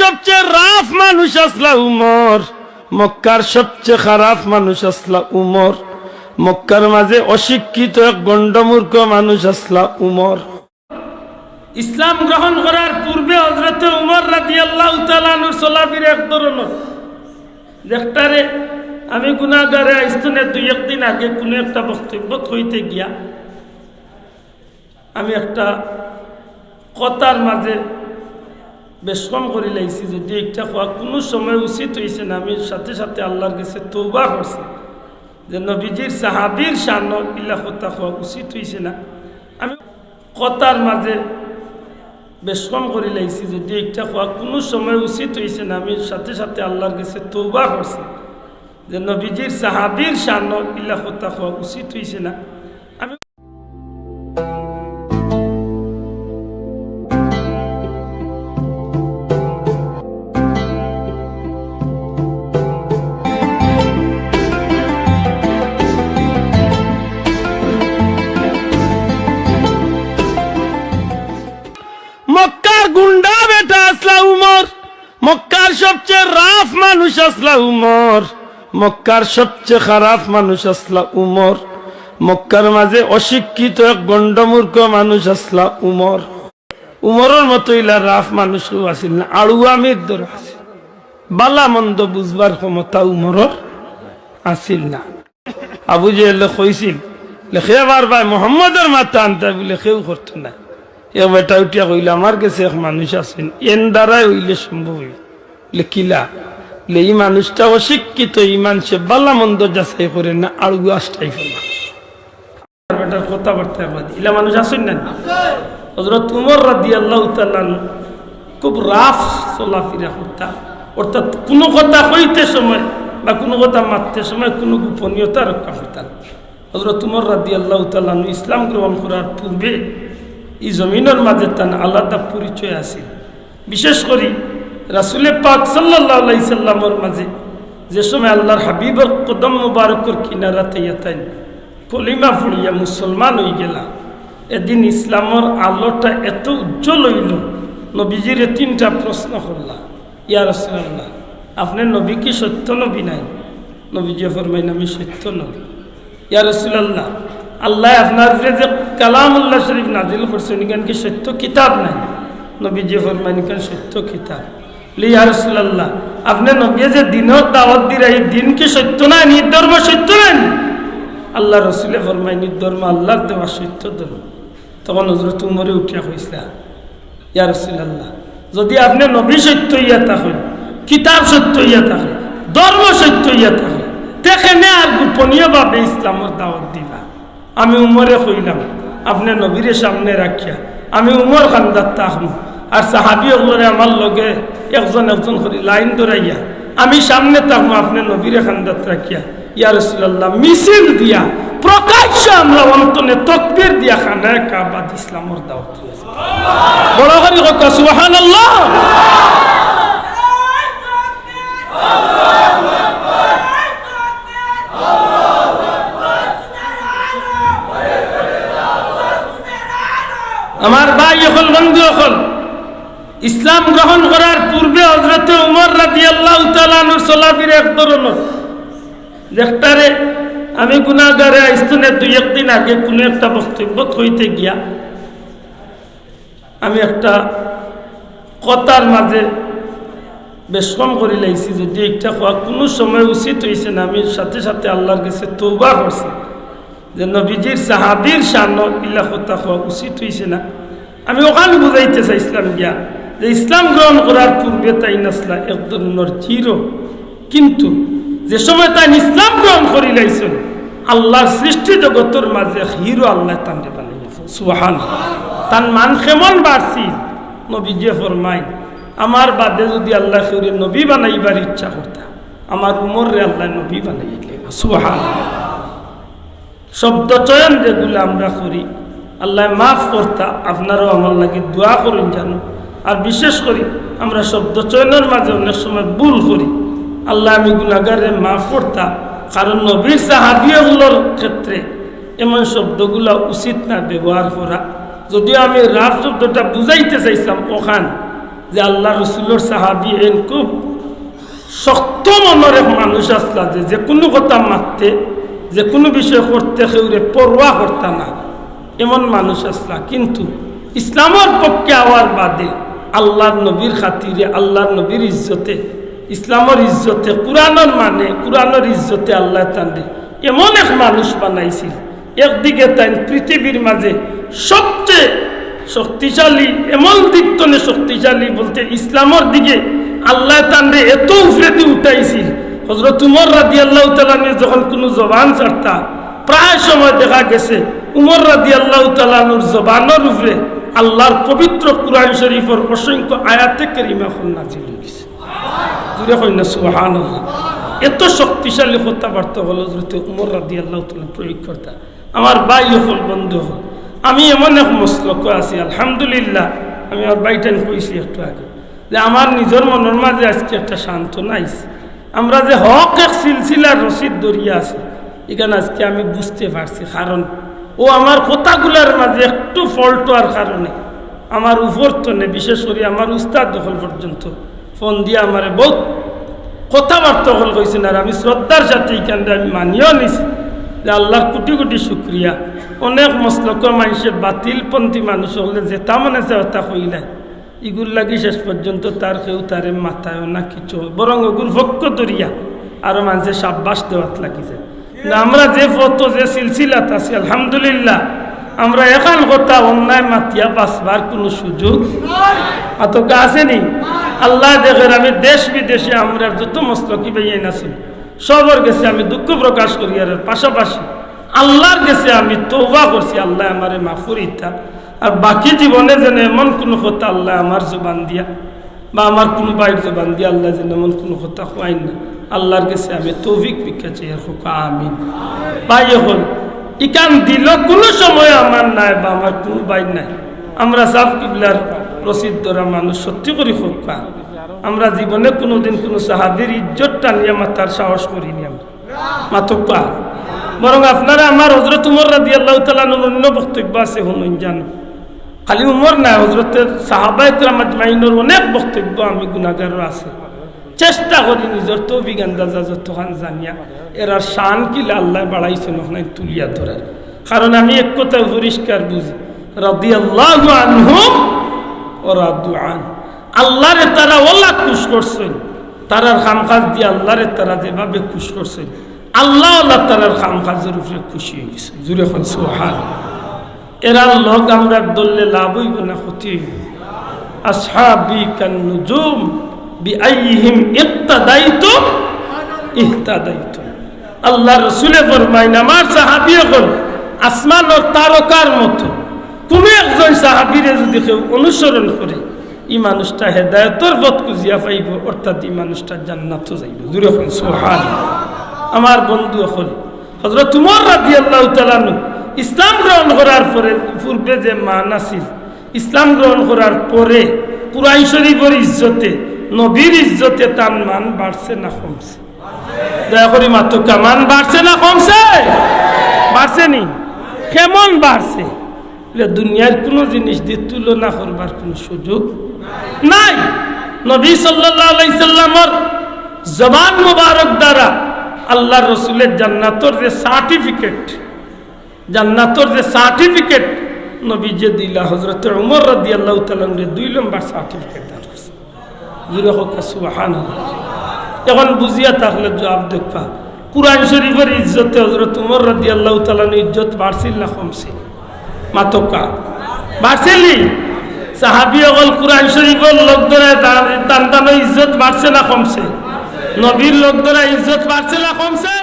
সবচেয়ে রাফ মানুষ আসলা উমর। মক্কার সবচেয়ে খারাপ মানুষ আসলা উমর। মক্কার মাঝে অশিক্ষিত এক গণ্ডমূর্খ মানুষ আসলা উমর। ইসলাম গ্রহণ করার পূর্বে হজরতে উমর রাজি আল্লাহ তালানুর সোলাফির এক ধরনের। দেখটারে আমি গুণাগারে আইস্তনে দুই একদিন আগে কোনো একটা বক্তব্য হইতে গিয়া আমি একটা কথার মাঝে বেশ কম করে লাইছি, যদি একটা হওয়া কোনো সময় উচিত হয়েছে না, আমি সাথে সাথে আল্লাহর কাছে তৌবা করছি। যে নবীজির সাহাবির সান ইলা কথা হওয়া উচিত হয়েছে না, আমি কথার মাঝে বেশ কম করে লাইছি, যদি একটা হওয়া কোনো সময় উচিত হয়েছে না, আমি সাথে সাথে আল্লাহর কাছে তৌবা করছি। যে নবীজির সাহাবির সান ইলা কথা হওয়া উচিত হয়েছে না আসলা উমর, মক্কার সবচেয়ে খারাপ মানুষ আসলা উমর। মক্কার মাঝে অশিক্ষিত এক গণ্ডমূর্খ মানুষ আসলা উমর। উমরের মতো ইলা রাফ মানুষও আসিল না আড়ুয়ামির দর আছে বালা মন্দ বুঝবার ক্ষমতা উমরের আসিল না। আবু জেলে কইছিল, লেখে বারবার মোহাম্মদের মাথা আনতে বলে কেউ করতো না। এ বেটা উঠিয়া কইল, আমার কাছে এক মানুষ আছেন এন দ্বারাই হইলে সম্ভব হইল কিলা? লে এই মানুষটা অশিক্ষিত ইমান সে বালা মন্দ যাচাই করে না আড়ু আসটাই ফেলা। কথাবার্তা মানুষ না? খুব কোনো কথা কইতে সময় বা কোনো কথা মারতে সময় কোনো গোপনীয়তা রক্ষা করতাম হজরত উমর রাদি আল্লাহ তাল্লাহ ইসলাম গ্রহণ করার পূর্বে এই জমিনের মাঝে তার আলাদা পরিচয় আছে। বিশেষ করে রাসুলে পাক সাল্লাহ মাঝে যে সময় আল্লাহর হাবিবর কদম মুবারকর কিনারাতে ইয়াতাইন কলিমা ফুড়িয়া মুসলমান হয়ে গেলা এদিন ইসলামর আলোটা এত উজ্জ্বল হইল, নবীজিরে তিনটা প্রশ্ন করলা ইয়া রসুল্লাহ আপনার নবী কি সত্য নবী নাই? নবীজি ফরমাইন, আমি সত্য নবী। ইয়া রসুল্লাহ আল্লাহ আপনার যে কালাম কালামুল্লাহ শরীফ নাজিল করছেন এখান কি সত্য কিতাব নাই? নবীজি ফরমাইন এখান সত্য কিতাব? লিয়া রসুল্লাহ আপনি নবী যে দিনের দাওয়াত দিরা এই দিন কি সত্য নাই নির্ধর্ম সত্য নাই আল্লাহ রসুলে ফরমাই নির্ধর্ম আল্লাহর দেওয়া সত্য ধর্ম। তখন হজরত উমরে উঠিয়া হয়েছিল ইয়া রসুল্লাহ যদি আপনি নবী সত্য ইয়া থাকেন কিতাব সত্য ইয়া থাকে, ধর্ম সত্য ইয়া থাকে, তেখানে আর গোপনীয়ভাবে ইসলামের দাওয়াত দিবা। আমি উমরে কইলাম আপনি নবীরে সামনে রাখিয়া, আমি উমর খান্দার তাহম আর সাহাবি ওগুলোরে আমার লগে একজন একজন করে লাইন ধরাইয়া আমি সামনে তাহম আপনি নবীরে খান্দাত রাখিয়া। ইয়া রসুল্লাহ মিছিল দিয়া প্রকাশ্য আমরা অন্তনে তকবির দিয়া খানায় কাবাদ ইসলামর দাওয়াত। বড় করি কথা আল্লাহ আমার ভাই এখন বন্ধু এখন ইসলাম গ্রহণ করার পূর্বে হজরতে উমর রাজি আল্লাহ সোলাফির এক ধরনের। দেখটারে আমি গুণাগারে আইস্তনে দুই একদিন আগে কোনো একটা বক্তব্য হইতে গিয়া আমি একটা কথার মাঝে বেশ করে লাইছি, যদি একটা হওয়া কোনো সময় উচিত হয়েছে না, আমি সাথে সাথে আল্লাহর কাছে তৌবা করছি যে নবীজির সাহাবির সান ইলা কথা হওয়া উচিত হয়েছে না। আমি ওখানে বুঝাইতে চাইছিলাম গিয়া যে ইসলাম গ্রহণ করার পূর্বে তাই নাসলা এক ধরনের চির কিন্তু যে সময় তাই ইসলাম গ্রহণ করি লাইছেন, আল্লাহর সৃষ্টি জগতের মাঝে হিরো আল্লাহ তান্ডে বানিয়েছেন সুহান তার মান কেমন বাড়ছি? নবীজি ফরমাই আমার বাদে যদি আল্লাহ করে নবী বানাইবার ইচ্ছা করতাম, আমার উমরে আল্লাহ নবী বানাইলে সুহান শব্দ চয়ন যেগুলো আমরা করি, আল্লাহ মাফ করতা, আপনারও আমার লাগে দোয়া করুন জানো। আর বিশেষ করি আমরা শব্দ চয়নের মাঝে অনেক সময় ভুল করি। আল্লাহ আমি গুণাগারে মাফ করতা, কারণ নবীর সাহাবিয়গুলোর ক্ষেত্রে এমন শব্দগুলো উচিত না ব্যবহার করা। যদিও আমি রাফ শব্দটা বুঝাইতে চাইছিলাম ওখান, যে আল্লাহ রসুলোর সাহাবি এন খুব শক্ত মনের মানুষ আসলা, যে যে কোনো কথা মারতে যে কোনো বিষয় করতে সেউরে পরোয়া করতা না। এমন মানুষ আসলা, কিন্তু ইসলামের পক্ষে আওয়ার বাদে আল্লাহর নবীর খাতিরে, আল্লাহর নবীর ইজ্জতে, ইসলামের ইজ্জতে, কোরআনের মানে কোরআনের ইজ্জতে আল্লাহ তান্ডে এমন এক মানুষ বানাইছিল। একদিকে তাই পৃথিবীর মাঝে সবচেয়ে শক্তিশালী, এমন দিক তনে শক্তিশালী বলতে ইসলামের দিকে আল্লাহ তান্ডে এত উফরেতে উঠাইছিল। হজরত উমর রাদি আল্লাহ তালানের যখন কোনো জবান ছাড়তা, প্রায় সময় দেখা গেছে, উমর রাদি আল্লাহ তালানুর জবানের উপরে আল্লাহর পবিত্র কুরআন শরীফের অসংখ্য আয়াতে কেরিমা খন্না ছিল দূরে সুহান এত শক্তিশালী কথাবার্তা হলো হজরত উমর রাদি আল্লাহ প্রয়োগ করতা আমার বাই হল বন্ধু হল আমি এমন এক মসলক আছি, আলহামদুলিল্লাহ। আমি আমার বাইটান কইছি একটু আগে যে আমার নিজের মনের মাঝে আজকে একটা শান্ত নাইস আমরা যে হক এক সিলসিলার রসিদ দরিয়া আছে, এখানে আজকে আমি বুঝতে পারছি কারণ ও আমার কথাগুলোর মাঝে একটু ফল্ট হওয়ার কারণে। আমার উপর তনে বিশেষ করে আমার উস্তাদ দখল পর্যন্ত। ফোন দিয়ে আমার বহুত কথাবার্তা হল কইছেন আর আমি শ্রদ্ধার সাথে এখানটা আমি মানিয়েও নিছি। যে আল্লাহর কোটি কোটি শুক্রিয়া। অনেক মসলক মানুষের বাতিলপন্থী মানুষ হলে যে তা মানে যে তা কইলাই ইগুর লাগি শেষ পর্যন্ত তার কেউ তারে মাথায় না কিছু বরং ওগুর ভক্ষ দরিয়া। আরও মানুষের সাব্বাস দেওয়াত লাগি যায়। আমরা যে ফটো যে সিলসিলাত আছি, আলহামদুলিল্লাহ, আমরা এখান কথা অন্যায় মাতিয়া বাঁচবার কোনো সুযোগ অত আসেনি। আল্লাহ দেখের আমি দেশ বিদেশে আমরা যত মস্তকি বেইন আছি সবর গেছে আমি দুঃখ প্রকাশ করি, আর পাশাপাশি আল্লাহর গেছে আমি তৌবা করছি, আল্লাহ আমারে মাফুরিতা আর বাকি জীবনে যেন এমন কোনো কথা আল্লাহ আমার জবান দিয়া, বা আমার কোনো বাইর জবান দিয়া আল্লাহ যেন এমন কোনো কথা খোয়াই না। আল্লাহর কাছে আমি তৌফিক ভিক্ষা চাই আর হোক আমিন। বাই হল ইকান দিল কোনো সময় আমার নাই বা আমার কোনো বাইর নাই। আমরা সাফ কিবলার প্রসিদ্ধরা মানুষ, সত্যি করি হোক আমরা জীবনে কোনোদিন কোনো সাহাবির ইজ্জত টানিয়ে মাতার সাহস করিনি আমরা। মাতকা বরং আপনারা আমার হজরত উমর রাদি আল্লাহ তালানোর অন্য বক্তব্য আছে শুনুন জানো। খালি উমর না হজরতের সাহাবাই মাইনের অনেক বক্তব্য আমি গুণাগারও আছে। চেষ্টা করি নিজের তো বিজ্ঞানদাজা যতখান জানিয়া এরা শান কিলা আল্লাহ বাড়াইছে নখানে তুলিয়া ধরার কারণ আমি এক কথা পরিষ্কার বুঝি। রাদি আল্লাহ আনহুম ও রাদু আন। আল্লাহরে তারা ওলা খুশ করছেন। তারার খাম কাজ দিয়ে আল্লাহরে তারা যেভাবে খুশ করছেন, আল্লাহ আল্লাহ তারার খাম কাজের উপরে খুশি হয়ে গেছে। জুড়ে এখন সোহান এরা লগ আমরা দললে লাভ হইব না ক্ষতি হইব। আসহাবি কান নুজুম বিআইহিম ইক্তাদাইতু ইহতাদাইতু। আল্লাহ রসুলে ফরমাইন, আমার সাহাবি এখন আসমানের তারকার মতো। কোনো একজন সাহাবিরে যদি কেউ অনুসরণ করে, এই মানুষটা হেদায়তর পথ খুঁজিয়া পাইব, অর্থাৎ এই মানুষটা জান্নাত যাইব। জুড়ে এখন সোহান আমার বন্ধু এখন হজরত তুমর রাজি আল্লাহ তালানু ইসলাম গ্রহণ করার পরে, পূর্বে যে মান আছিল, ইসলাম গ্রহণ করার পরে কুরাই শরীফের ইজ্জতে নবীর ইজ্জতে তার মান বাড়ছে না কমছে? দয়া করি মাত্র মান বাড়ছে না কমছে? বাড়ছে নি? কেমন বাড়ছে? দুনিয়ার কোনো জিনিস দিয়ে তুলনা করবার কোনো সুযোগ নাই। নবী সাল্লামের জবান মুবারক দ্বারা আল্লাহ রসুলের জান্নাতর যে সার্টিফিকেট জান্নাতর যে সার্টিফিকেট নবী যে দিলা হজরত উমর রাদি আল্লাহ তালরে দুই নম্বর সার্টিফিকেট জুড়ে হোক সুবাহান এখন বুঝিয়া থাকলে জবাব দেখবা, কুরআন শরীফের ইজ্জতে হজরত উমর রাজি আল্লাহ তালান ইজ্জত বাড়ছিল না কমছিল? মাতকা। বাড়ছিলি? সাহাবি অকল কুরআন শরীফের লোক ধরে দান ইজ্জত বাড়ছে না কমছে? নবীর লোক ধরে ইজ্জত বাড়ছে না কমছে?